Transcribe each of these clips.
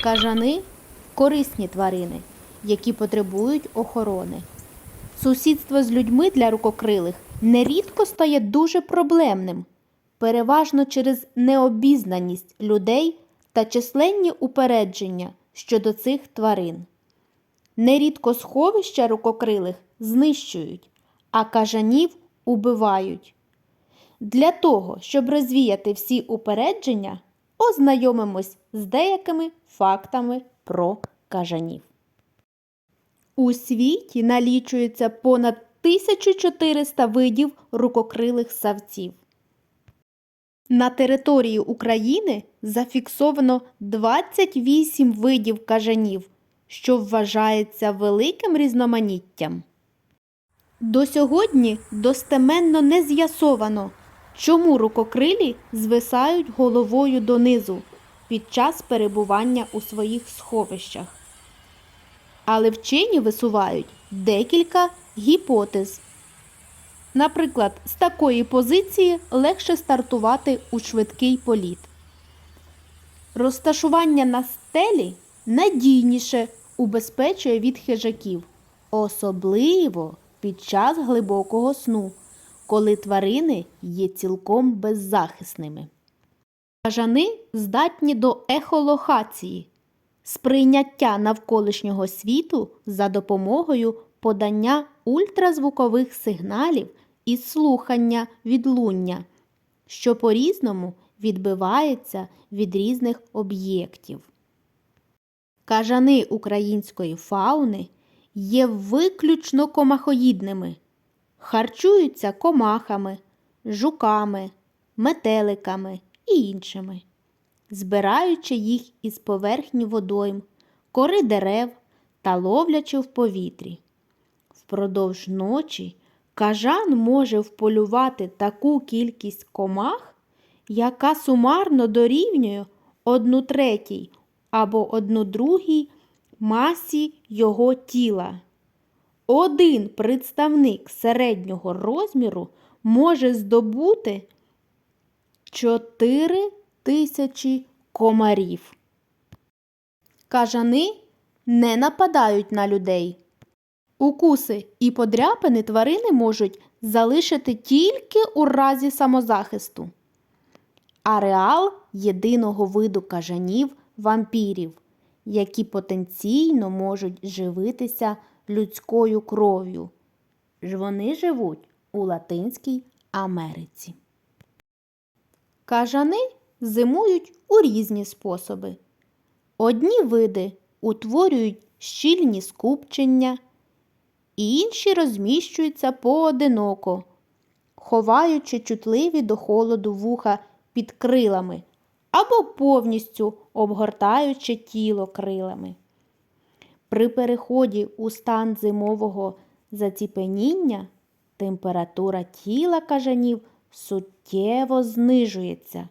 Кажани корисні тварини, які потребують охорони. Сусідство з людьми для рукокрилих нерідко стає дуже проблемним, переважно через необізнаність людей та численні упередження щодо цих тварин. Нерідко сховища рукокрилих знищують, а кажанів убивають. Для того, щоб розвіяти всі упередження, ознайомимось з деякими фактами про кажанів. У світі налічується понад 1400 видів рукокрилих савців. На території України зафіксовано 28 видів кажанів, що вважається великим різноманіттям. До сьогодні достеменно не з'ясовано, чому рукокрилі звисають головою донизу під час перебування у своїх сховищах. Але вчені висувають декілька гіпотез. Наприклад, з такої позиції легше стартувати у швидкий політ. Розташування на стелі надійніше убезпечує від хижаків, особливо під час глибокого сну, коли тварини є цілком беззахисними. Кажани здатні до ехолокації, сприйняття навколишнього світу за допомогою подання ультразвукових сигналів і слухання відлуння, що по-різному відбивається від різних об'єктів. Кажани української фауни є виключно комахоїдними, харчуються комахами, жуками, метеликами і іншими, збираючи їх із поверхні водойм, кори дерев та ловлячи в повітрі. Впродовж ночі кажан може вполювати таку кількість комах, яка сумарно дорівнює одну третій або одну другій масі його тіла. Один представник середнього розміру може здобути 4 тисячі комарів. Кажани не нападають на людей. Укуси і подряпини тварини можуть залишити тільки у разі самозахисту. Ареал єдиного виду кажанів вампірів, які потенційно можуть живитися людською кров'ю. Вони живуть у Латинській Америці. Кажани зимують у різні способи. Одні види утворюють щільні скупчення, інші розміщуються поодиноко, ховаючи чутливі до холоду вуха під крилами або повністю обгортаючи тіло крилами. При переході у стан зимового заціпеніння температура тіла кажанів суттєво знижується,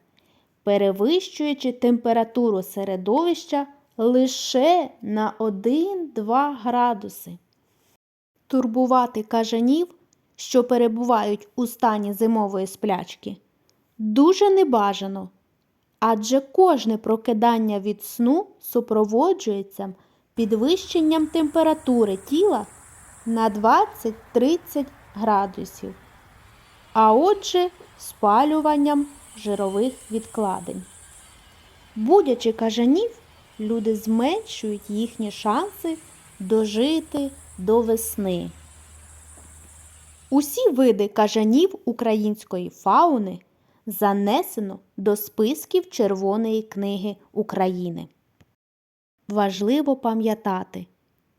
перевищуючи температуру середовища лише на 1-2 градуси. Турбувати кажанів, що перебувають у стані зимової сплячки, дуже небажано, адже кожне прокидання від сну супроводжується підвищенням температури тіла на 20-30 градусів, а отже, спалюванням жирових відкладень. Будячи кажанів, люди зменшують їхні шанси дожити до весни. Усі види кажанів української фауни занесено до списків Червоної книги України. Важливо пам'ятати,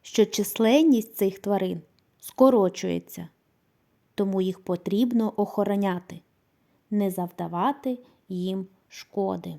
що численність цих тварин скорочується, тому їх потрібно охороняти, не завдавати їм шкоди.